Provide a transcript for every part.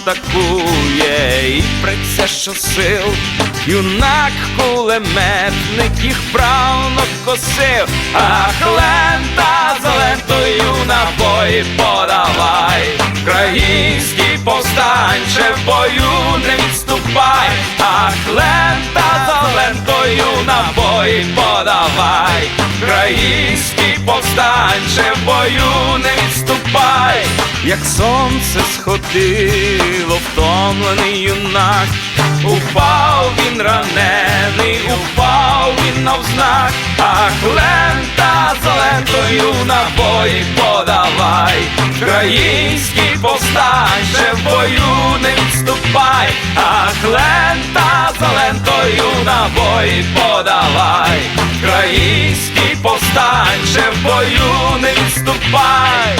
атакує і преться щосил, юнак кулеметник їх правно косив, ах, лента за лентою набої подавай, Український повстанче в бою не відступай, ах, лента за лентою набої подавай, Український повстанче в бою не відступай, як сонце сходило, втомлений юнак, упав він ранений, упав він навзнак, ах, лента за лентою набої подавай, Український повстанче в бою не відступай, ах, лента за лентою набої подавай, Український повстанче в бою не відступай.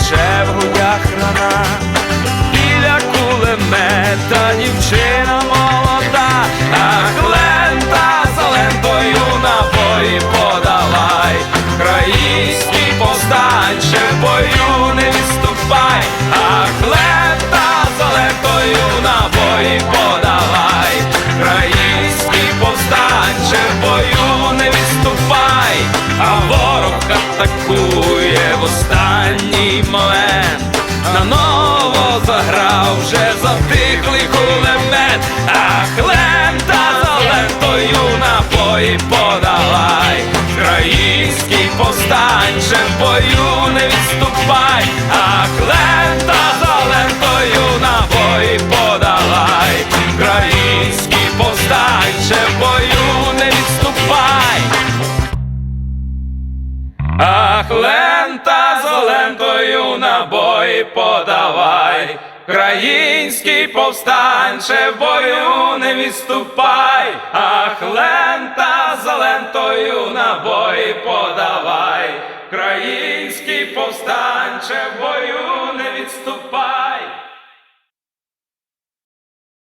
пече в грудях рана, біля кулемета дівчина молода, ах, лента за лентою набої подавай, Український повстанче бою не відступай, ах, лента за лентою набої подавай, Український повстанче бою не відступай, а ворог атакує в останній момент. Наново заграв вже за на набої подавай, Український повстанче в бою не відступай, ах, лента за лентою набої подавай, Український повстанче в бою не відступай.